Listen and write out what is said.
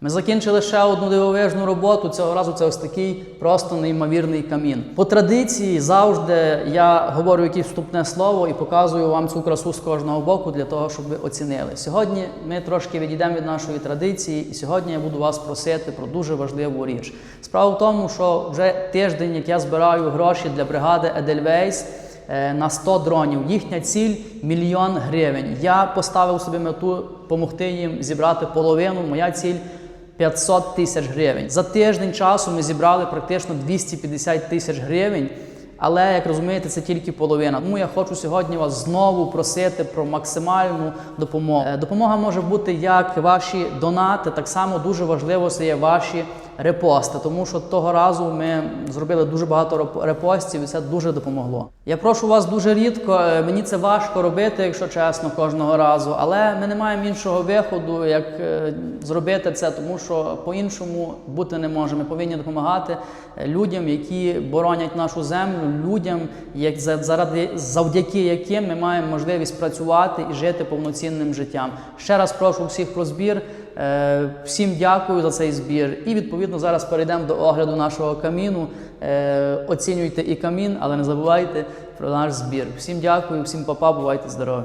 Ми закінчили ще одну дивовижну роботу. Цього разу це ось такий просто неймовірний камін. По традиції завжди я говорю якесь вступне слово і показую вам цю красу з кожного боку для того, щоб ви оцінили. Сьогодні ми трошки відійдемо від нашої традиції, і сьогодні я буду вас просити про дуже важливу річ. Справа в тому, що вже тиждень, як я збираю гроші для бригади Едельвейс. На 100 дронів. Їхня ціль мільйон гривень. Я поставив собі мету допомогти їм зібрати половину. Моя ціль 500 тисяч гривень. За тиждень часу ми зібрали практично 250 тисяч гривень. Але як розумієте, це тільки половина. Тому я хочу сьогодні вас знову просити про максимальну допомогу. Е, Допомога може бути як ваші донати, так само дуже важливо це є ваші репости, тому що того разу ми зробили дуже багато реп- репостів, і це дуже допомогло. Я прошу вас дуже рідко. е, Мені це важко робити, якщо чесно, кожного разу, але ми не маємо іншого виходу, як е, зробити це, тому що по-іншому бути не може. Ми повинні допомагати е, людям, які боронять нашу землю, людям, як за- заради завдяки яким ми маємо можливість працювати і жити повноцінним життям. Ще раз прошу всіх про збір. Всім дякую за цей збір. І відповідно зараз перейдемо до огляду нашого каміну. Е, Оцінюйте і камін, але не забувайте про наш збір. Всім дякую, всім папа, бувайте здорові.